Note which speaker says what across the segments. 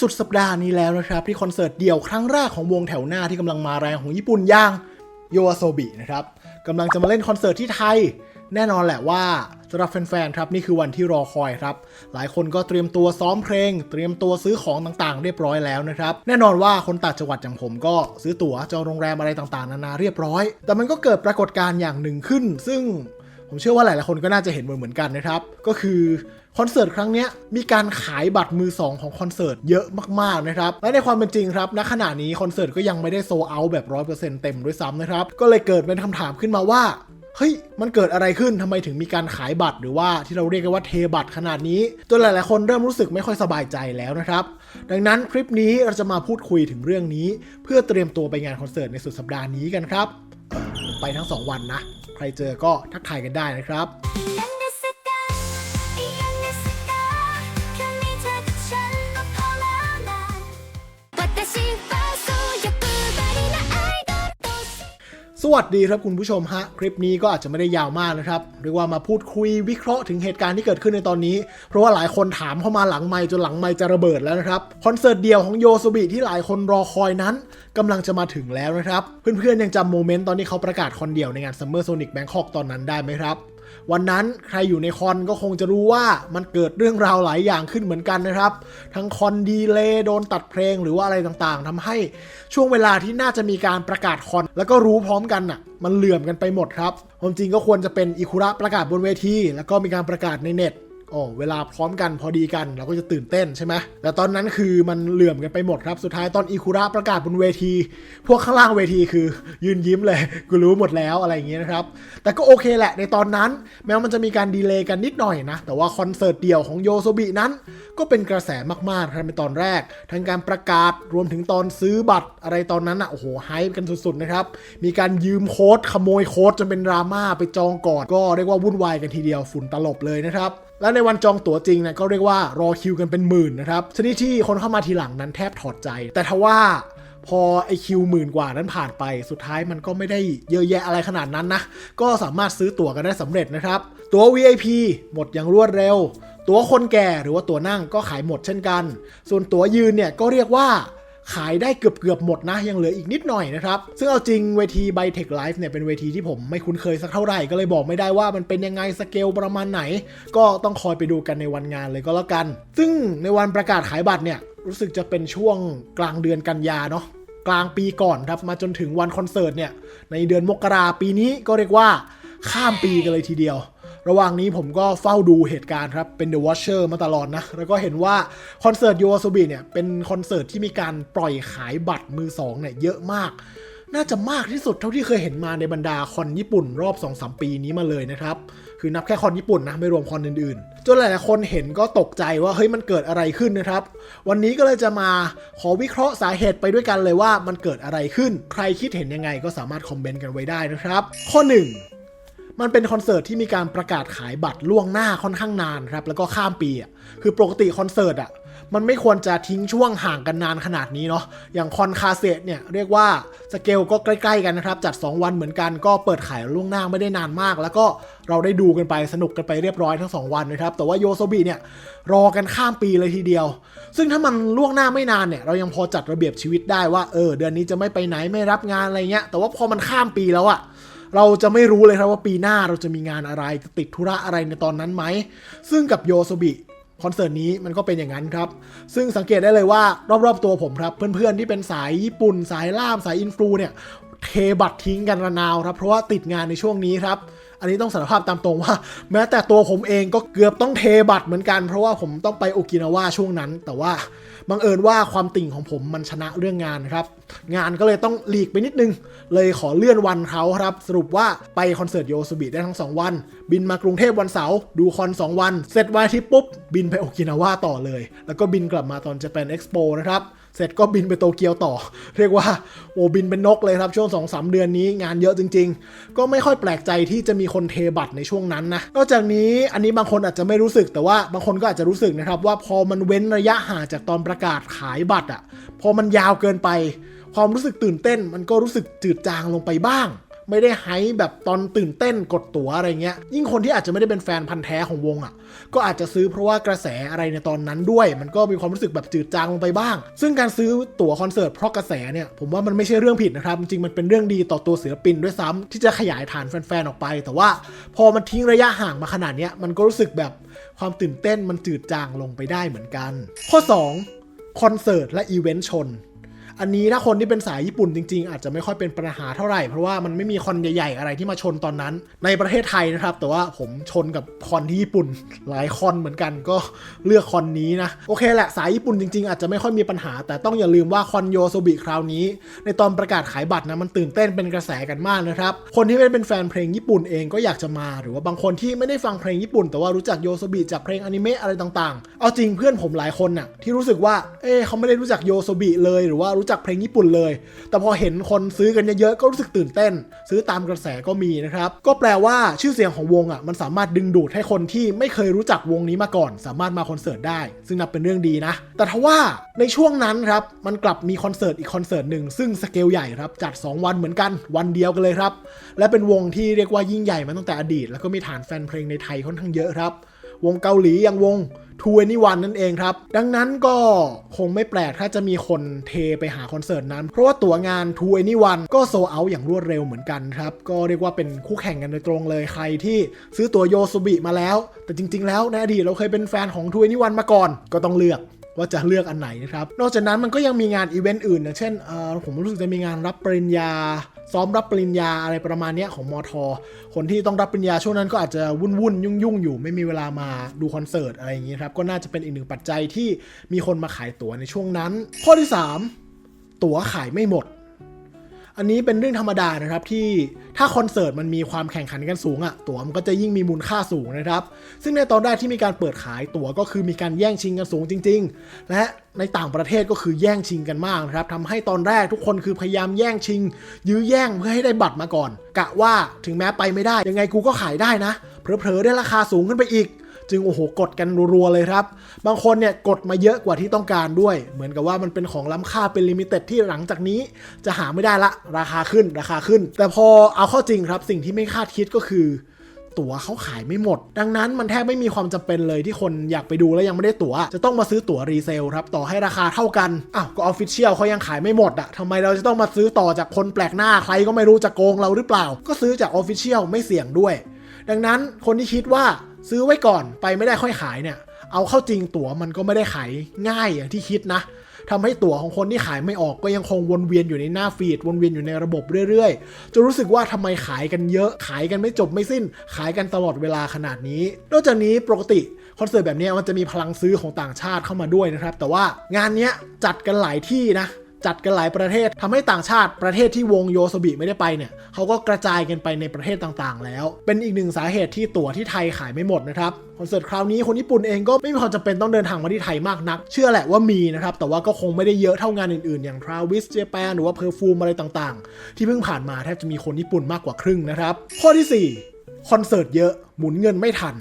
Speaker 1: สุดสัปดาห์นี้แล้วนะครับ ที่คอนเสิร์ตเดี่ยวครั้งแรกของวงแถวหน้าที่กำลังมาแรงของญี่ปุ่นอย่างโยอาโซบินะครับกำลังจะมาเล่นคอนเสิร์ตที่ไทย แน่นอนแหละว่าสำหรับแฟนๆครับนี่คือวันที่รอคอยครับ หลายคนก็เตรียมตัวซ้อมเพลง เตรียมตัวซื้อของต่างๆ เรียบร้อยแล้วนะครับแน่นอนว่าคนต่างจังหวัดอย่างผมก็ซื้อตั๋วจองโรงแรมอะไรต่างๆ นานาเรียบร้อย แต่มันก็เกิดปรากฏการณ์อย่างหนึ่งขึ้น ซึ่ง ผมเชื่อว่าหลายๆคนก็น่าจะเห็นเหมือนกันนะครับ ก็คือคอนเสิร์ตครั้งนี้มีการขายบัตรมือสองของคอนเสิร์ตเยอะมากๆนะครับ และในความเป็นจริงครับณขณะนี้คอนเสิร์ตก็ยังไม่ได้โซเอาแบบร้อยเปอร์เซ็นต์เต็มด้วยซ้ำนะครับ ก็เลยเกิดเป็นคำถามขึ้นมาว่าเฮ้ย มันเกิดอะไรขึ้นทำไมถึงมีการขายบัตรหรือว่าที่เราเรียกกันว่าเทบัตรขนาดนี้ จนหลาย ๆ คนเริ่มรู้สึกไม่ค่อยสบายใจแล้วนะครับ ดังนั้นคลิปนี้เราจะมาพูดคุยถึงเรื่องนี้ เพื่อเตรียมตัวไปงานคอนเสิร์ตในสุดสัปดาห์นี้กันครับ ไปทั้งสองวันนะ ใครเจอก็ทักทายกันได้นะครับ สวัสดีครับคุณผู้ชมฮะ คลิปนี้ก็อาจจะไม่ได้ยาวมากนะครับเรียกว่ามาพูดคุยวิเคราะห์ถึงเหตุการณ์ที่เกิดขึ้นในตอนนี้ เพราะว่าหลายคนถามเข้ามาหลังไมค์จนหลังไมค์จะระเบิดแล้วนะครับ คอนเสิร์ตเดียวของโยสุบิที่หลายคนรอคอยนั้นกำลังจะมาถึงแล้วนะครับ เพื่อนๆยังจำโมเมนต์ตอนที่เขาประกาศคอนเดียวในงาน Summer Sonic Bangkok ตอนนั้นได้ไหมครับ วันนั้นใครอยู่ในคอนก็คงจะรู้ว่ามันเกิดเรื่องราวหลายอย่างขึ้นเหมือนกันนะครับ ทั้งคอนดีเลย์โดนตัดเพลงหรือว่าอะไรต่างๆทำให้ช่วงเวลาที่น่าจะมีการประกาศคอน แล้วก็รู้พร้อมกันน่ะมันเหลื่อมกันไปหมดครับความจริงก็ควรจะเป็นอิคุระประกาศบนเวที แล้วก็มีการประกาศในเน็ต โอ้เวลาพร้อมกันพอดีกันเราก็จะตื่นเต้นใช่ไหมแต่ตอนนั้นคือมันเหลื่อมกันไปหมดครับ สุดท้ายตอนอิคุระประกาศบนเวที พวกข้างล่างเวทีคือ ยืนยิ้มเลยกูรู้หมดแล้วอะไรอย่างเงี้ยนะครับ แต่ก็โอเคแหละในตอนนั้น แม้ว่ามันจะมีการดีเลย์กันนิดหน่อยนะ แต่ว่าคอนเสิร์ตเดี่ยวของโยโซบินั้น ก็เป็นกระแสมากๆครับในตอนแรก ทั้งการประกาศรวมถึงตอนซื้อบัตรอะไรตอนนั้นอะโอ้โหไฮป์กันสุดๆนะครับมีการยืมโค้ดขโมยโค้ดจนเป็นดราม่าไปจองก่อนก็เรียกว่าวุ่นวายกันทีเดียวฝุ่นตลบเลยนะครับและในวันจองตั๋วจริงเนี่ยก็เรียกว่ารอคิวกันเป็นหมื่นนะครับชนิดที่คนเข้ามาทีหลังนั้นแทบถอดใจ แต่ทว่าพอไอคิวหมื่นกว่านั้นผ่านไปสุดท้ายมันก็ไม่ได้เยอะแยะอะไรขนาดนั้นนะ ก็สามารถซื้อตั๋วกันได้สำเร็จนะครับ ตั๋ว VIP หมดอย่างรวดเร็ว ตั๋วคนแก่หรือว่าตั๋วนั่งก็ขายหมดเช่นกัน ส่วนตั๋วยืนเนี่ยก็เรียกว่า ขายได้เกือบเกือบหมดนะ ยังเหลืออีกนิดหน่อยนะครับ ซึ่งเอาจริงเวที b y t e c h Live เนี่ยเป็นเวทีที่ผมไม่คุ้นเคยสักเท่าไหร่ก็เลยบอกไม่ได้ว่ามันเป็นยังไงสเกลประมาณไหน ก็ต้องคอยไปดูกันในวันงานเลยก็แล้วกัน ซึ่งในวันประกาศขายบัตรเนี่ยรู้สึกจะเป็นช่วงกลางเดือนกันยาเนาะกลางปีก่อนครับมาจนถึงวันคอนเสิร์ตเนี่ยในเดือนมกราปีนี้ก็เรียกว่าข้ามปีกันเลยทีเดียว ระหว่างนี้ผมก็เฝ้าดูเหตุการณ์ครับ เป็น The Watcher มาตลอดนะ แล้วก็เห็นว่าคอนเสิร์ตโยโซบิเนี่ย เป็นคอนเสิร์ตที่มีการปล่อยขายบัตรมือสองเนี่ยเยอะมาก น่าจะมากที่สุดเท่าที่เคยเห็นมาในบรรดาคอนญี่ปุ่นรอบ 2-3 ปีนี้มาเลยนะครับคือนับแค่คอนญี่ปุ่นนะไม่รวมคอนอื่นๆ จนหลายๆคนเห็นก็ตกใจว่าเฮ้ยมันเกิดอะไรขึ้นนะครับ วันนี้ก็เลยจะมาขอวิเคราะห์สาเหตุไปด้วยกันเลยว่ามันเกิดอะไรขึ้น ใครคิดเห็นยังไงก็สามารถคอมเมนต์กันไว้ได้นะครับ ข้อ 1 มันเป็นคอนเสิร์ตที่มีการประกาศขายบัตรล่วงหน้าค่อนข้างนานครับ แล้วก็ข้ามปีอะคือปกติคอนเสิร์ตอะมันไม่ควรจะทิ้งช่วงห่างกันนานขนาดนี้เนาะ อย่างคอนคาเซตเนี่ยเรียกว่าสเกลก็ใกล้ๆกันนะครับ จัด 2 วันเหมือนกันก็เปิดขายล่วงหน้าไม่ได้นานมาก แล้วก็เราได้ดูกันไปสนุกกันไปเรียบร้อยทั้ง 2 วันนะครับ แต่ว่าโยโซบิเนี่ยรอกันข้ามปีเลยทีเดียว ซึ่งถ้ามันล่วงหน้าไม่นานเนี่ยเรายังพอจัดระเบียบชีวิตได้ว่าเออเดือนนี้จะไม่ไปไหนไม่รับงานอะไรเงี้ย แต่ว่าพอมันข้ามปีแล้วอะ เราจะไม่รู้เลยครับว่าปีหน้าเราจะมีงานอะไรจะติดธุระอะไรในตอนนั้นไหม ซึ่งกับโยโซบิคอนเสิร์ตนี้มันก็เป็นอย่างนั้นครับ ซึ่งสังเกตได้เลยว่ารอบๆตัวผมครับ เพื่อนๆที่เป็นสายญี่ปุ่น สายล่ามสายอินฟลูเนี่ยเทบัตรทิ้งกันระนาวครับเพราะว่าติดงานในช่วงนี้ครับ อันนี้ต้องสารภาพตามตรงว่า แม้แต่ตัวผมเองก็เกือบต้องเทบัตรเหมือนกัน เพราะว่าผมต้องไปโอกินาวาช่วงนั้น แต่ว่า บังเอิญว่าความติ่งของผมมันชนะเรื่องงานครับ งานก็เลยต้องหลีกไปนิดนึง เลยขอเลื่อนวันเขาครับ สรุปว่าไปคอนเสิร์ตโยสุบิได้ทั้ง 2 วัน บินมากรุงเทพวันเสาร์ดูคอน 2 วัน เสร็จวันอาทิตย์ปุ๊บ บินไปโอกินาว่าต่อเลย แล้วก็บินกลับมาตอนจะเป็นเอ็กซ์โปนะครับ เสร็จก็บินไปโตเกียวต่อ เรียกว่าโอ้บินเป็นนกเลยครับช่วง2อสเดือนนี้งานเยอะจริง ๆ ก็ไม่ค่อยแปลกใจที่จะมีคนเทบัตรในช่วงนั้นนะนอกจากนี้อันนี้บางคนอาจจะไม่รู้สึกแต่ว่าบางคนก็อาจจะรู้สึกนะครับว่าพอมันเว้นระยะห่างจากตอนประกาศขายบัตรอะพอมันยาวเกินไป ความรู้สึกตื่นเต้นมันก็รู้สึกจืดจางลงไปบ้าง ไม่ได้ไฮแบบตอนตื่นเต้นกดตั๋วอะไรเงี้ย ยิ่งคนที่อาจจะไม่ได้เป็นแฟนพันธ์แท้ของวงอะ่ะ ก็อาจจะซื้อเพราะว่ากระแสอะไรในตอนนั้นด้วย มันก็มีความรู้สึกแบบจืดจางลงไปบ้าง ซึ่งการซื้อตั๋วคอนเสิร์ตเพราะกระแสเนี่ยผมว่ามันไม่ใช่เรื่องผิดนะครับ จริงมันเป็นเรื่องดีต่อตัวศิลปินด้วยซ้ำที่จะขยายฐานแฟนๆออกไป แต่ว่าพอมันทิ้งระยะห่างมาขนาดเนี้ยมันก็รู้สึกแบบความตื่นเต้นมันจืดจางลงไปได้เหมือนกัน ข้อ 2 คอนเสิร์ตและอีเวนต์ชน อันนี้ถ้าคนที่เป็นสายญี่ปุ่นจริง ๆ อาจจะไม่ค่อยเป็นปัญหาเท่าไหร่ เพราะว่ามันไม่มีคอนใหญ่ๆอะไรที่มาชนตอนนั้น ในประเทศไทยนะครับ แต่ว่าผมชนกับคอนที่ญี่ปุ่น หลายคอนเหมือนกันก็เลือกคอนนี้นะ โอเคแหละสายญี่ปุ่นจริง ๆ อาจจะไม่ค่อยมีปัญหา แต่ต้องอย่าลืมว่าคอนโยโซบิคราวนี้ ในตอนประกาศขายบัตรนะมันตื่นเต้นเป็นกระแสกันมากนะครับคนที่ไม่เป็นแฟนเพลงญี่ปุ่นเองก็อยากจะมา หรือว่าบางคนที่ไม่ได้ฟังเพลงญี่ปุ่น แต่ว่ารู้จักโยโซบิจากเพลงอนิเมะอะไรต่างๆ เอาจริงเพื่อนผมหลายคนน่ะที่รู้สึกว่าเอ๊เขาไม่ได้รู้จักโยโซบิเลยหรือว่ารูจักเพลงญี่ปุ่นเลย แต่พอเห็นคนซื้อกันเยอะๆก็รู้สึกตื่นเต้น ซื้อตามกระแสก็มีนะครับ ก็แปลว่าชื่อเสียงของวงอะมันสามารถดึงดูดให้คนที่ไม่เคยรู้จักวงนี้มาก่อน สามารถมาคอนเสิร์ตได้ ซึ่งนับเป็นเรื่องดีนะ แต่ทว่าในช่วงนั้นครับมันกลับมีคอนเสิร์ตอีกคอนเสิร์ตหนึ่งซึ่งสเกลใหญ่ครับจัด 2 วันเหมือนกันวันเดียวกันเลยครับและเป็นวงที่เรียกว่ายิ่งใหญ่มาตั้งแต่อดีต แล้วก็มีฐานแฟนเพลงในไทยค่อนข้างเยอะครับ วงเกาหลีอย่างวงทูเอนี่วันนั่นเองครับ ดังนั้นก็คงไม่แปลกถ้าจะมีคนเทไปหาคอนเสิร์ตนั้น เพราะว่าตั๋วงานทูเอนี่วันก็โซเอาอย่างรวดเร็วเหมือนกันครับ ก็เรียกว่าเป็นคู่แข่งกันโดยตรงเลยใครที่ซื้อตั๋วโยสุบิมาแล้ว แต่จริง ๆ แล้วในอดีตเราเคยเป็นแฟนของทูเอนี่วันมาก่อนก็ต้องเลือกว่าจะเลือกอันไหนนะครับ นอกจากนั้นมันก็ยังมีงานอีเวนต์อื่นอย่างเช่นเออผมรู้สึกจะมีงานรับปริญญา ซ้อมรับปริญญาอะไรประมาณนี้ของมอทอคนที่ต้องรับปริญญาช่วงนั้นก็อาจจะวุ่นวุ่นยุ่งยุ่งๆอยู่ ไม่มีเวลามาดูคอนเสิร์ตอะไรอย่างนี้ครับ ก็น่าจะเป็นอีกหนึ่งปัจจัยที่มีคนมาขายตั๋วในช่วงนั้น ข้อที่ 3 ตั๋วขายไม่หมด อันนี้เป็นเรื่องธรรมดานะครับที่ถ้าคอนเสิร์ตมันมีความแข่งขันกันสูงอะ่ะตั๋วมันก็จะยิ่งมีมูลค่าสูงนะครับ ซึ่งในตอนแรกที่มีการเปิดขายตั๋วก็คือมีการแย่งชิงกันสูงจริง ๆ และในต่างประเทศก็คือแย่งชิงกันมากนะครับทำให้ตอนแรกทุกคนคือพยายามแย่งชิง ยื้อแย่งเพื่อให้ได้บัตรมาก่อน กะว่าถึงแม้ไปไม่ได้ยังไงกูก็ขายได้นะเผลอๆได้ราคาสูงขึ้นไปอีก จึงโอ้โหกดกันรัวๆเลยครับ บางคนเนี่ยกดมาเยอะกว่าที่ต้องการด้วย เหมือนกับว่ามันเป็นของล้ำค่าเป็นลิมิเต็ดที่หลังจากนี้ จะหาไม่ได้ละราคาขึ้นราคาขึ้น แต่พอเอาเข้าจริงครับ สิ่งที่ไม่คาดคิดก็คือตั๋วเขาขายไม่หมด ดังนั้นมันแทบไม่มีความจำเป็นเลยที่คนอยากไปดูแล้วยังไม่ได้ตั๋ว จะต้องมาซื้อตั๋วรีเซลครับ ต่อให้ราคาเท่ากัน อ้าว ก็ออฟฟิเชียลเขายังขายไม่หมดอะทำไมเราจะต้องมาซื้อต่อจากคนแปลกหน้า ใครก็ไม่รู้จะโกงเราหรือเปล่า ก็ซื้อจากออฟฟิเชียลไม่เสี่ยงด้วย ดังนั้นคนที่คิดว่า ซื้อไว้ก่อนไปไม่ได้ค่อยขายเนี่ย เอาเข้าจริงตั๋วมันก็ไม่ได้ขายง่ายอย่างที่คิดนะทำให้ตั๋วของคนที่ขายไม่ออกก็ยังคงวนเวียนอยู่ในหน้าฟีดวนเวียนอยู่ในระบบเรื่อยๆจนรู้สึกว่าทำไมขายกันเยอะ ขายกันไม่จบไม่สิ้น ขายกันตลอดเวลาขนาดนี้ นอกจากนี้ปกติคอนเสิร์ตแบบนี้มันจะมีพลังซื้อของต่างชาติเข้ามาด้วยนะครับ แต่ว่างานนี้จัดกันหลายที่นะ จัดกันหลายประเทศทำให้ต่างชาติประเทศที่วงโยโซบิไม่ได้ไปเนี่ยเขาก็กระจายกันไปในประเทศต่างๆ แล้ว เป็นอีกหนึ่งสาเหตุที่ตั๋วที่ไทยขายไม่หมดนะครับคอนเสิร์ตคราวนี้คนญี่ปุ่นเองก็ไม่มีความจำเป็นต้องเดินทางมาที่ไทยมากนัก เชื่อแหละว่ามีนะครับ แต่ว่าก็คงไม่ได้เยอะเท่างานอื่นๆ อย่าง Travis Japan หรือว่า Perfume อะไรต่างๆ ที่เพิ่งผ่านมาแทบจะมีคนญี่ปุ่นมากกว่าครึ่งนะครับ ข้อที่สี่คอนเสิร์ตเยอะหมุนเงินไม่ทัน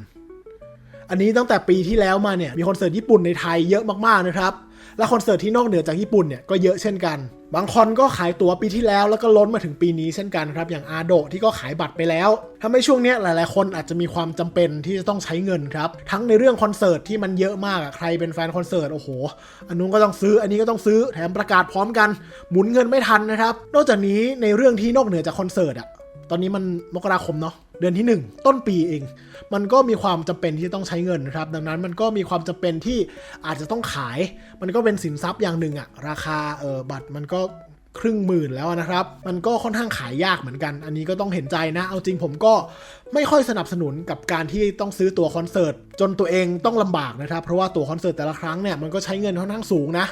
Speaker 1: อันนี้ตั้งแต่ปีที่แล้วมาเนี่ยมีคอนเสิร์ตญี่ปุ่นในไทยเยอะมากๆนะครับ และคอนเสิร์ตที่นอกเหนือจากญี่ปุ่นเนี่ยก็เยอะเช่นกัน บางคอนก็ขายตั๋วปีที่แล้วแล้วก็ล้นมาถึงปีนี้เช่นกันครับ อย่างอาโดที่ก็ขายบัตรไปแล้วทำให้ช่วงนี้หลาย ๆ คนอาจจะมีความจำเป็นที่จะต้องใช้เงินครับ ทั้งในเรื่องคอนเสิร์ตที่มันเยอะมากใครเป็นแฟนคอนเสิร์ตโอ้โห อันนู้นก็ต้องซื้อ อันนี้ก็ต้องซื้อแถมประกาศพร้อมกัน หมุนเงินไม่ทันนะครับ นอกจากนี้ในเรื่องที่นอกเหนือจากคอนเสิร์ตอะ อนนี้มันมกราคมเนาะเดือนที่ 1 ต้นปีเอง มันก็มีความจำเป็นที่จะต้องใช้เงินนะครับ ดังนั้นมันก็มีความจำเป็นที่อาจจะต้องขาย มันก็เป็นสินทรัพย์อย่างหนึ่งอะราคาเออบัตรมันก็ ครึ่งหมื่นแล้วนะครับ มันก็ค่อนข้างขายยากเหมือนกัน อันนี้ก็ต้องเห็นใจนะ เอาจริงผมก็ไม่ค่อยสนับสนุนกับการที่ต้องซื้อตัวคอนเสิร์ตจนตัวเองต้องลำบากนะครับ เพราะว่าตัวคอนเสิร์ตแต่ละครั้งเนี่ยมันก็ใช้เงินค่อนข้างสูงนะ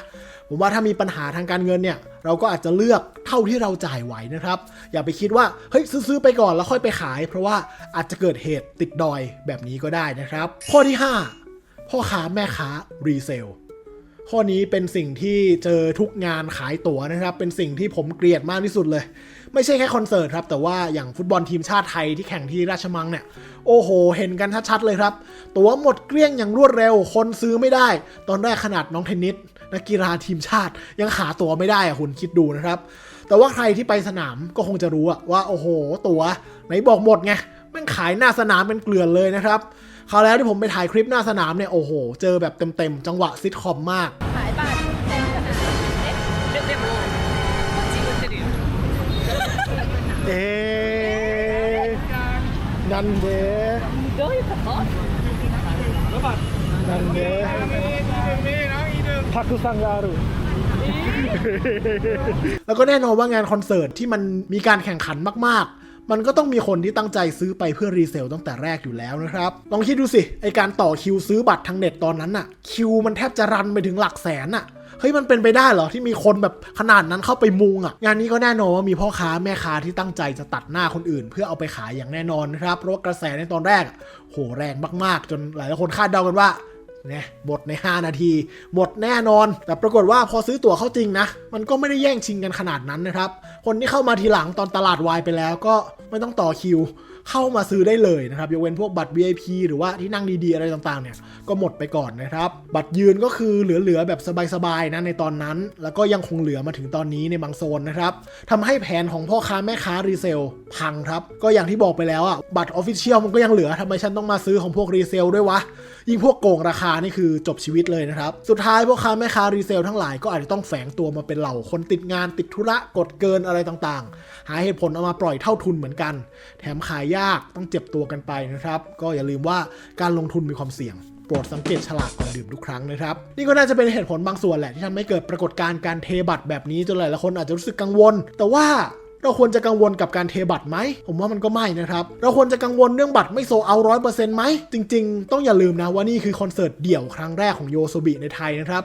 Speaker 1: ผมว่าถ้ามีปัญหาทางการเงินเนี่ย เราก็อาจจะเลือกเท่าที่เราจ่ายไหวนะครับ อย่าไปคิดว่าเฮ้ยซื้อไปก่อนแล้วค่อยไปขาย เพราะว่าอาจจะเกิดเหตุติดดอยแบบนี้ก็ได้นะครับ ข้อที่ 5 พ่อค้าแม่ค้ารีเซล ข้อนี้เป็นสิ่งที่เจอทุกงานขายตั๋วนะครับ เป็นสิ่งที่ผมเกลียดมากที่สุดเลย ไม่ใช่แค่คอนเสิร์ตครับ แต่ว่าอย่างฟุตบอลทีมชาติไทยที่แข่งที่ราชมังเนี่ย โอ้โห เห็นกันชัดๆเลยครับ ตั๋วหมดเกลี้ยงอย่างรวดเร็ว คนซื้อไม่ได้ ตอนแรกขนาดน้องเทนนิสนักกีฬาทีมชาติยังหาตั๋วไม่ได้อะคุณคิดดูนะครับ แต่ว่าใครที่ไปสนามก็คงจะรู้ว่าโอ้โห ตั๋วไหนบอกหมดไงมันขายหน้าสนามเป็นเกลื่อนเลยนะครับ คราวแล้วที่ผมไปถ่ายคลิปหน้าสนามเนี่ยโอ้โห เจอแบบเต็มๆจังหวะซิทคอมมาก
Speaker 2: ขายบัตรเต็มสนามเอ๊ะででもこっち売ってるよ
Speaker 1: เอ๊นันเด
Speaker 2: どういうこと
Speaker 1: นันเดทักุซังการุ แล้วก็แน่นอนว่างานคอนเสิร์ตที่มันมีการแข่งขันมาก ๆ มันก็ต้องมีคนที่ตั้งใจซื้อไปเพื่อรีเซลตั้งแต่แรกอยู่แล้วนะครับ ลองคิดดูสิ ไอการต่อคิวซื้อบัตรทางเน็ตตอนนั้นน่ะ คิวมันแทบจะรันไปถึงหลักแสนน่ะเฮ้ยมันเป็นไปได้เหรอที่มีคนแบบขนาดนั้นเข้าไปมุงอะ งานนี้ก็แน่นอนว่ามีพ่อค้าแม่ค้าที่ตั้งใจจะตัดหน้าคนอื่น เพื่อเอาไปขายอย่างแน่นอนนะครับเพราะกระแสในตอนแรกโหแรงมากๆ จนหลายคนคาดเดากันว่า นี่ยหมดใน 5 นาที หมดแน่นอน แต่ปรากฏว่าพอซื้อตั๋วเข้าจริงนะ มันก็ไม่ได้แย่งชิงกันขนาดนั้นนะครับ คนที่เข้ามาทีหลังตอนตลาดวายไปแล้วก็ไม่ต้องต่อคิว เข้ามาซื้อได้เลยนะครับยกเว้นพวกบัตร VIP หรือว่าที่นั่งดีๆอะไรต่างๆเนี่ยก็หมดไปก่อนนะครับ บัตรยืนก็คือเหลือๆแบบสบายๆนะในตอนนั้น แล้วก็ยังคงเหลือมาถึงตอนนี้ในบางโซนนะครับทำให้แผนของพ่อค้าแม่ค้ารีเซลพังครับก็อย่างที่บอกไปแล้วอะบัตรออฟฟิเชียลมันก็ยังเหลือทำไมฉันต้องมาซื้อของพวกรีเซลด้วยวะ ยิ่งพวกโกงราคานี่คือจบชีวิตเลยนะครับ สุดท้ายพ่อค้าแม่ค้ารีเซลทั้งหลายก็อาจจะต้องแฝงตัวมาเป็นเหล่าคนติดงานติดธุระกดเกินอะไรต่างๆ หาเหตุผลเอามาปล่อยเท่าทุนเหมือนกัน แถมขายยากต้องเจ็บตัวกันไปนะครับ ก็อย่าลืมว่าการลงทุนมีความเสี่ยงโปรดสังเกตฉลากก่อนดื่มทุกครั้งนะครับ นี่ก็น่าจะเป็นเหตุผลบางส่วนแหละที่ทำให้เกิดปรากฏการณ์การเทบัตรแบบนี้จนหลายๆคนอาจจะรู้สึกกังวล แต่ว่า เราควรจะกังวลกับการเทบัตรไหม ผมว่ามันก็ไม่นะครับ เราควรจะกังวลเรื่องบัตรไม่โซเอาร้อยเปอร์เซ็นต์ไหม จริง ๆ ต้องอย่าลืมนะว่านี่คือคอนเสิร์ตเดี่ยวครั้งแรกของโยโซบิในไทยนะครับ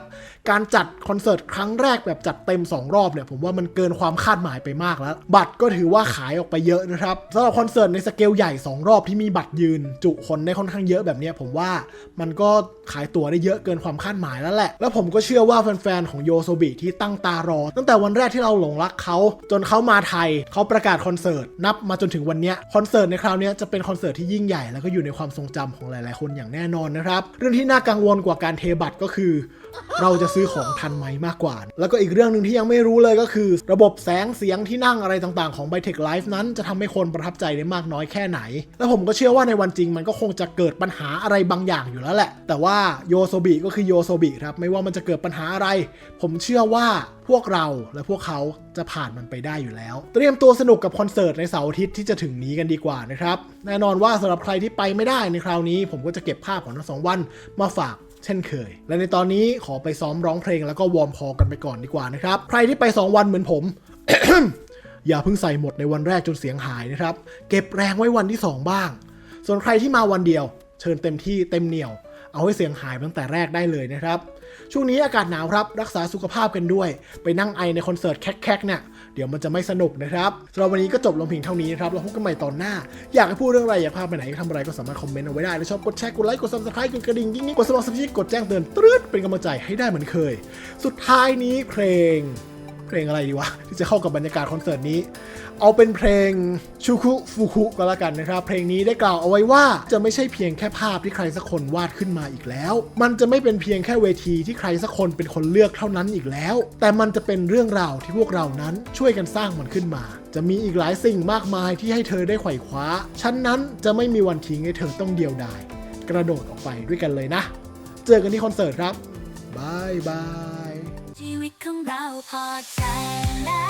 Speaker 1: การจัดคอนเสิร์ตครั้งแรกแบบจัดเต็ม 2 รอบเนี่ยผมว่ามันเกินความคาดหมายไปมากแล้ว บัตรก็ถือว่าขายออกไปเยอะนะครับสำหรับคอนเสิร์ตในสเกลใหญ่ 2 รอบที่มีบัตรยืน จุคนได้ค่อนข้างเยอะแบบนี้ผมว่ามันก็ขายตั๋วได้เยอะเกินความคาดหมายแล้วแหละ แล้วผมก็เชื่อว่าแฟนๆของโยโซบิที่ตั้งตารอ ตั้งแต่วันแรกที่เราหลงรักเขาจนเขามาไทยเขาประกาศคอนเสิร์ตนับมาจนถึงวันนี้คอนเสิร์ตในคราวนี้จะเป็นคอนเสิร์ตที่ยิ่งใหญ่แล้วก็อยู่ในความทรงจำของหลายๆ คนอย่างแน่นอนนะครับ เรื่องที่น่ากังวลกว่าการเทบัตรก็คือ เราจะซื้อของทันไหมมากกว่า แล้วก็อีกเรื่องหนึ่งที่ยังไม่รู้เลยก็คือ ระบบแสงเสียงที่นั่งอะไรต่างๆของ b y t e c h Live นั้นจะทำให้คนประทับใจได้มากน้อยแค่ไหน แล้วผมก็เชื่อว่าในวันจริงมันก็คงจะเกิดปัญหาอะไรบางอย่างอยู่แล้วแหละ แต่ว่าโยโซบิก็คือโยโซบิครับไม่ว่ามันจะเกิดปัญหาอะไร ผมเชื่อว่า พวกเราและพวกเขาจะผ่านมันไปได้อยู่แล้ว เตรียมตัวสนุกกับคอนเสิร์ตในเสาร์อาทิตย์ที่จะถึงนี้กันดีกว่านะครับ แน่นอนว่าสำหรับใครที่ไปไม่ได้ในคราวนี้ ผมก็จะเก็บภาพของทั้งสองวันมาฝากเช่นเคย และในตอนนี้ขอไปซ้อมร้องเพลงแล้วก็วอร์มคอกันไปก่อนดีกว่านะครับ ใครที่ไป 2 วันเหมือนผม อย่าเพิ่งใส่หมดในวันแรกจนเสียงหายนะครับ เก็บแรงไว้วันที่ 2 บ้าง ส่วนใครที่มาวันเดียว เชิญเต็มที่เต็มเหนียว เอาให้เสียงหายตั้งแต่แรกได้เลยนะครับ ช่วงนี้อากาศหนาวครับรักษาสุขภาพกันด้วย ไปนั่งไอในคอนเสิร์ตแคกๆเนี่ยเดี๋ยวมันจะไม่สนุกนะครับสำหรับวันนี้ก็จบลงเพียงเท่านี้นะครับเราพบกันใหม่ตอนหน้า อยากให้พูดเรื่องอะไรอยากพาไปไหนทำอะไรก็สามารถคอมเมนต์เอาไว้ได้แล้วชอบกดแชร์กดไลค์กดซับสไครต์กดกระดิ่งยิ่งๆกดสมัครสมาชิกกดแจ้งเตือนตรึดเป็นกำลังใจให้ได้เหมือนเคย สุดท้ายนี้เพลง เพลงอะไรดีวะ ที่จะเข้ากับบรรยากาศคอนเสิร์ตนี้ เอาเป็นเพลงชูคุฟุคุก็แล้วกันนะครับ เพลงนี้ได้กล่าวเอาไว้ว่าจะไม่ใช่เพียงแค่ภาพที่ใครสักคนวาดขึ้นมาอีกแล้ว มันจะไม่เป็นเพียงแค่เวทีที่ใครสักคนเป็นคนเลือกเท่านั้นอีกแล้ว แต่มันจะเป็นเรื่องราวที่พวกเรานั้นช่วยกันสร้างมันขึ้นมา จะมีอีกหลายสิ่งมากมายที่ให้เธอได้ไขว่คว้าฉันนั้นจะไม่มีวันทิ้งให้เธอต้องเดียวดายกระโดดออกไปด้วยกันเลยนะ เจอกันที่คอนเสิร์ตครับบายบาย
Speaker 3: ของเราพอใจแล้ว